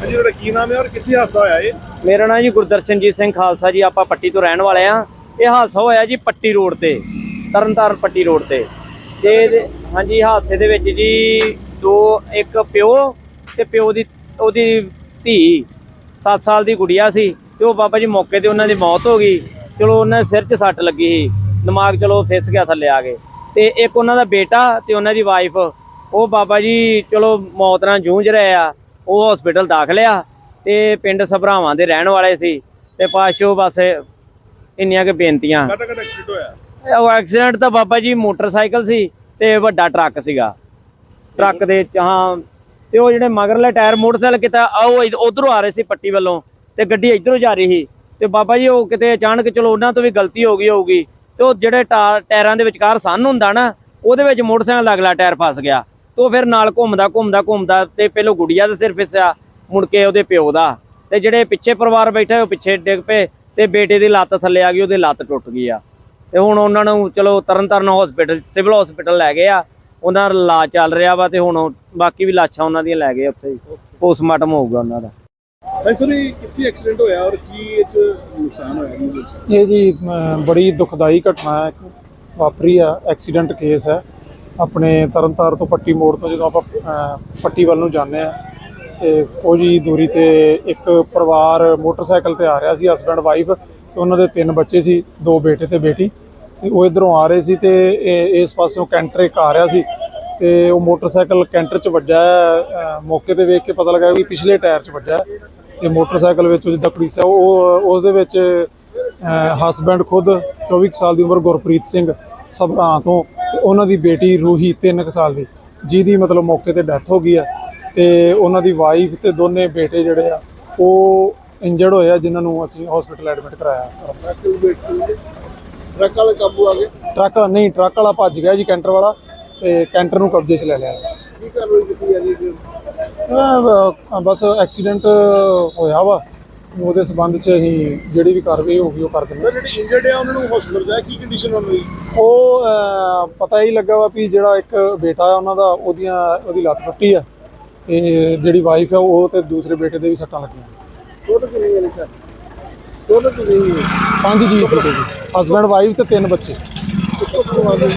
ਹਾਂਜੀ, ਤੁਹਾਡਾ ਕੀ ਨਾਮ ਹੈ ਔਰ ਕਿੱਥੇ ਹਾਦਸਾ ਹੋਇਆ ਇਹ? ਮੇਰਾ ਨਾਮ ਜੀ ਗੁਰਦਰਸ਼ਨਜੀਤ ਸਿੰਘ ਖਾਲਸਾ ਜੀ, ਆਪਾਂ ਪੱਟੀ ਤੋਂ ਰਹਿਣ ਵਾਲੇ ਆ ਇਹ ਹਾਦਸਾ ਹੋਇਆ ਜੀ ਪੱਟੀ ਰੋਡ ਤੇ, ਤਰਨਤਾਰਨ ਪੱਟੀ ਰੋਡ ਤੇ। ਤੇ ਇਹਦੇ- ਹਾਂਜੀ ਹਾਦਸੇ ਦੇ ਵਿੱਚ ਜੀ ਦੋ, ਇੱਕ ਪਿਓ ਤੇ ਪਿਓ ਦੀ, ਉਹਦੀ ਧੀ 7 ਸਾਲ ਦੀ ਗੁੜੀਆ ਸੀ। ਤੇ ਉਹ ਬਾਬਾ ਜੀ ਮੌਕੇ ਤੇ ਉਹਨਾਂ ਦੀ ਮੌਤ ਹੋ ਗਈ। ਚਲੋ, ਉਹਨਾਂ ਦੇ ਸਿਰ 'ਚ ਸੱਟ ਲੱਗੀ ਸੀ। ਦਿਮਾਗ ਚਲੋ ਫਿਸ ਗਿਆ ਥੱਲੇ ਆ ਕੇ। ਤੇ ਇੱਕ ਉਹਨਾਂ ਦਾ ਬੇਟਾ ਤੇ ਉਹਨਾਂ ਦੀ ਵਾਈਫ ਉਹ ਬਾਬਾ ਜੀ ਚਲੋ ਮੌਤ ਨਾਲ ਜੂਝ ਰਹੇ ਆ। ਉਹ ਹਸਪੀਟਲ ਦਾਖਲ ਆ ਤੇ ਪਿੰਡ ਸਭਰਾਵਾਂ ਦੇ ਰਹਿਣ ਵਾਲੇ ਸੀ ਤੇ ਪਾਸ਼ੋ ਬਸ ਇੰਨੀਆਂ ਕਿ ਬੇਨਤੀਆਂ। ਕਾਹਦਾ ਕਾਹਦਾ ਐਕਸੀਡੈਂਟ ਹੋਇਆ? ਉਹ ਐਕਸੀਡੈਂਟ ਤਾਂ ਬਾਬਾ ਜੀ ਮੋਟਰਸਾਈਕਲ ਸੀ ਤੇ ਵੱਡਾ ਟਰੱਕ ਸੀਗਾ। ਟਰੱਕ ਦੇ ਹਾਂ ਤੇ ਉਹ ਜਿਹੜੇ ਮਗਰਲੇ ਟਾਇਰ ਮੋਟਰਸਾਈਕਲ ਕਿਤਾ ਉਹ ਉਧਰੋਂ ਆ ਰਹੇ ਸੀ ਪੱਟੀ ਵੱਲੋਂ ਤੇ ਗੱਡੀ ਇਧਰੋਂ ਜਾ ਰਹੀ ਸੀ। ਤੇ ਬਾਬਾ ਜੀ ਉਹ ਕਿਤੇ ਅਚਾਨਕ ਚਲੋ ਉਹਨਾਂ ਤੋਂ ਵੀ ਗਲਤੀ ਹੋ ਗਈ ਹੋਊਗੀ ਤੇ ਉਹ ਜਿਹੜੇ ਟਾਇਰਾਂ ਦੇ ਵਿਚਕਾਰ ਸੰਨ ਹੁੰਦਾ ਨਾ ਉਹਦੇ ਵਿੱਚ ਮੋਟਰਸਾਈਕਲ ਦਾ ਅਗਲਾ ਟਾਇਰ ਫਸ ਗਿਆ। ਤੇ ਉਹ ਫਿਰ ਨਾਲ ਘੁੰਮਦਾ ਘੁੰਮਦਾ ਘੁੰਮਦਾ ਤੇ ਪਹਿਲੋਂ ਗੁੜੀਆ ਦੇ ਸਿਰ ਫਿਸਿਆ ਮੁੜ ਕੇ ਉਹਦੇ ਪਿਓ ਦਾ। ਤੇ ਜਿਹੜੇ ਪਿੱਛੇ ਪਰਿਵਾਰ ਬੈਠੇ ਉਹ ਪਿੱਛੇ ਡਿੱਗ ਪਏ ਤੇ ਬੇਟੇ ਦੀ ਲੱਤ ਥੱਲੇ ਆ ਗਈ ਉਹਦੀ ਲੱਤ ਟੁੱਟ ਗਈ ਆ। ਤੇ ਹੁਣ ਉਹਨਾਂ ਨੂੰ ਚਲੋ ਤਰਨਤਾਰਨ ਹਸਪੀਟਲ ਸਿਵਲ ਹਸਪੀਟਲ ਲੈ ਗਏ ਆ। ਉਹਨਾਂ ਦਾ ਇਲਾਜ ਚੱਲ ਰਿਹਾ ਵਾ ਤੇ ਹੁਣ ਬਾਕੀ ਵੀ ਲਾਸ਼ਾਂ ਉਹਨਾਂ ਦੀਆਂ ਲੈ ਗਏ ਉੱਥੇ ਪੋਸਟਮਾਰਟਮ ਹੋਊਗਾ ਉਹਨਾਂ ਦਾ। ਸਰ ਇਹ ਕਿੱਥੇ ਐਕਸੀਡੈਂਟ ਹੋਇਆ ਔਰ ਕੀ ਇਹ ਚ ਨੁਕਸਾਨ ਹੋਇਆ ਜੀ ਇਹ ਜੀ ਬੜੀ ਦੁਖਦਾਈ ਘਟਨਾ ਹੈ। ਇੱਕ ਵਾਪਰੀ ਆ ਐਕਸੀਡੈਂਟ ਕੇਸ ਹੈ। ਆਪਣੇ ਤਰਨਤਾਰ ਤੋਂ ਪੱਟੀ ਮੋੜ ਤੋਂ ਜਦੋਂ ਆਪਾਂ ਪੱਟੀ ਵੱਲ ਨੂੰ ਜਾਂਦੇ ਆ ਤੇ ਕੁਝ ਹੀ ਦੂਰੀ ਤੇ ਇੱਕ ਪਰਿਵਾਰ ਮੋਟਰਸਾਈਕਲ ਤੇ ਆ ਰਿਹਾ ਸੀ ਹਸਬੰਡ ਵਾਈਫ ਤੇ ਉਹਨਾਂ ਦੇ ਤਿੰਨ ਬੱਚੇ ਸੀ, ਦੋ ਬੇਟੇ ਤੇ ਬੇਟੀ, ਤੇ ਉਹ ਇਧਰੋਂ ਆ ਰਹੇ ਸੀ ਤੇ ਇਹ- ਇਸ ਪਾਸਿਓਂ ਕੈਂਟਰ ਇੱਕ ਆ ਰਿਹਾ ਸੀ, ਤੇ ਉਹ ਮੋਟਰਸਾਈਕਲ ਕੈਂਟਰ 'ਚ ਵੱਜਾ ਮੌਕੇ ਤੇ ਵੇਖ ਕੇ ਪਤਾ ਲੱਗਾ ਵੀ ਪਿਛਲੇ ਟਾਇਰ 'ਚ ਵੱਜਾ ਹੈ ਤੇ ਮੋਟਰਸਾਈਕਲ ਵਿੱਚ ਉਹ ਜਿੱਦਾਂ ਕੁੜੀ ਸੀ, ਉਹ ਉਸ ਦੇ ਵਿੱਚ ਹਸਬੰਡ ਖੁਦ 24 ਕੁ ਸਾਲ ਦੀ ਉਮਰ ਗੁਰਪ੍ਰੀਤ ਸਿੰਘ ਸਭਰਾਂ ਤੋਂ ਤੇ ਉਹਨਾਂ ਦੀ ਬੇਟੀ ਰੂਹੀ 3 ਕੁ ਸਾਲ ਦੀ ਜਿਹਦੀ ਮਤਲਬ ਮੌਕੇ ਤੇ ਡੈਥ ਹੋ ਗਈ ਆ ਤੇ ਉਹਨਾਂ ਦੀ ਵਾਈਫ ਤੇ ਦੋਨੇ ਬੇਟੇ ਜਿਹੜੇ ਆ ਉਹ ਇੰਜਰਡ ਹੋਏ ਆ ਜਿਨ੍ਹਾਂ ਨੂੰ ਅਸੀਂ ਹਸਪੀਟਲ ਐਡਮਿਟ ਕਰਾਇਆ। ਟਰੱਕ ਵਾਲੇ ਕਾਬੂ ਆ ਗਏ? ਟਰੱਕ ਨਹੀਂ ਟਰੱਕ ਵਾਲਾ ਭੱਜ ਗਿਆ ਜੀ ਕੈਂਟਰ ਵਾਲਾ ਤੇ ਕੈਂਟਰ ਨੂੰ ਕਬਜ਼ੇ 'ਚ ਲੈ ਲਿਆ। ਕੀ ਕਾਰਵਾਈ ਕੀਤੀ ਜਾ ਰਹੀ ਹੈ ਬਸ ਐਕਸੀਡੈਂਟ ਹੋਇਆ ਵਾ। ਉਹਦੇ ਸਬੰਧ 'ਚ ਅਸੀਂ ਜਿਹੜੀ ਵੀ ਕਾਰਵਾਈ ਹੋਊਗੀ ਉਹ ਕਰ ਦਿੰਦੇ ਸਰ ਜਿਹੜੇ ਇੰਜਰਡ ਆ ਉਹਨਾਂ ਨੂੰ ਹਸਪੀਟਲ ਜਾਇਆ ਕੀ ਕੰਡੀਸ਼ਨ ਉਹਨਾਂ ਦੀ? ਉਹ ਅਹ, ਪਤਾ ਹੀ ਲੱਗਾ ਵਾ ਵੀ ਜਿਹੜਾ ਇੱਕ ਬੇਟਾ ਆ ਉਹਨਾਂ ਦਾ ਉਹਦੀਆਂ ਉਹਦੀ ਲੱਤ ਟੁੱਟੀ ਆ ਤੇ ਜਿਹੜੀ ਵਾਈਫ ਆ ਉਹ ਤੇ ਦੂਸਰੇ ਬੇਟੇ ਦੇ ਵੀ ਸੱਟਾਂ ਲੱਗੀਆਂ। ਟੋਟਲ ਕਿੰਨੀ ਹੈ ਸਰ? ਟੋਟਲ ਕਿੰਨੀ ਪੰਜ ਜੀ। ਸੀ ਹਸਬੰਡ ਵਾਈਫ ਤੇ ਤਿੰਨ ਬੱਚੇ।